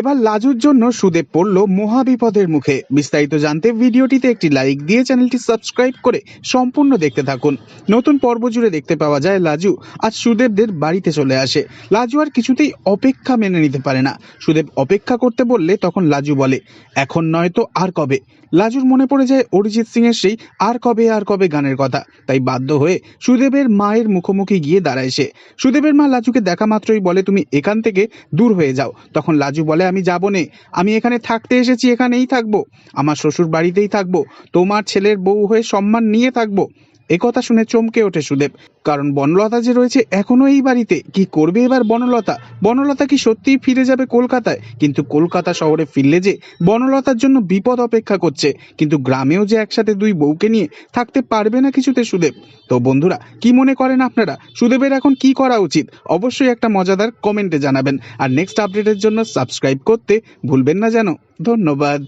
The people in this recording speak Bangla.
এবার লাজুর জন্য সুদেব পড়ল মহাবিপদের মুখে। বিস্তারিত জানতে ভিডিওটিতে একটি লাইক দিয়ে চ্যানেলটি সাবস্ক্রাইব করে সম্পূর্ণ দেখতে থাকুন। নতুন পর্ব জুড়ে দেখতে পাওয়া যায় লাজু। আজ সুদেবদের বাড়িতে চলে আসে। লাজু আর কিছুতেই অপেক্ষা মেনে নিতে পারে না। সুদেব অপেক্ষা করতে বললে তখন লাজু বলে, এখন নয় তো আর কবে? লাজুর মনে পড়ে যায় অরিজিৎ সিং এর সেই আর কবে আর কবে গানের কথা। তাই বাধ্য হয়ে সুদেবের মায়ের মুখোমুখি গিয়ে দাঁড়ায় সে। সুদেবের মা লাজুকে দেখা মাত্রই বলে, তুমি এখান থেকে দূর হয়ে যাও। তখন লাজু বলে আমি যাব নে আমি এখানে থাকতে এসেছি, এখানেই থাকব। আমার শ্বশুর বাড়িতেই থাকব। তোমার ছেলের বউ হয়ে সম্মান নিয়ে থাকব। এ কথা শুনে চমকে ওঠে সুদেব। কারণ বনলতা যে রয়েছে এখনও এই বাড়িতে, কি করবে এবার বনলতা? বনলতা কি সত্যিই ফিরে যাবে কলকাতায়? কিন্তু কলকাতা শহরে ফিরলে যে বনলতার জন্য বিপদ অপেক্ষা করছে, কিন্তু গ্রামেও যে একসাথে দুই বউকে নিয়ে থাকতে পারবে না কিছুতে সুদেব। তো বন্ধুরা, কি মনে করেন আপনারা? সুদেবের এখন কি করা উচিত? অবশ্যই একটা মজাদার কমেন্টে জানাবেন। আর নেক্সট আপডেটের জন্য সাবস্ক্রাইব করতে ভুলবেন না যেন। ধন্যবাদ।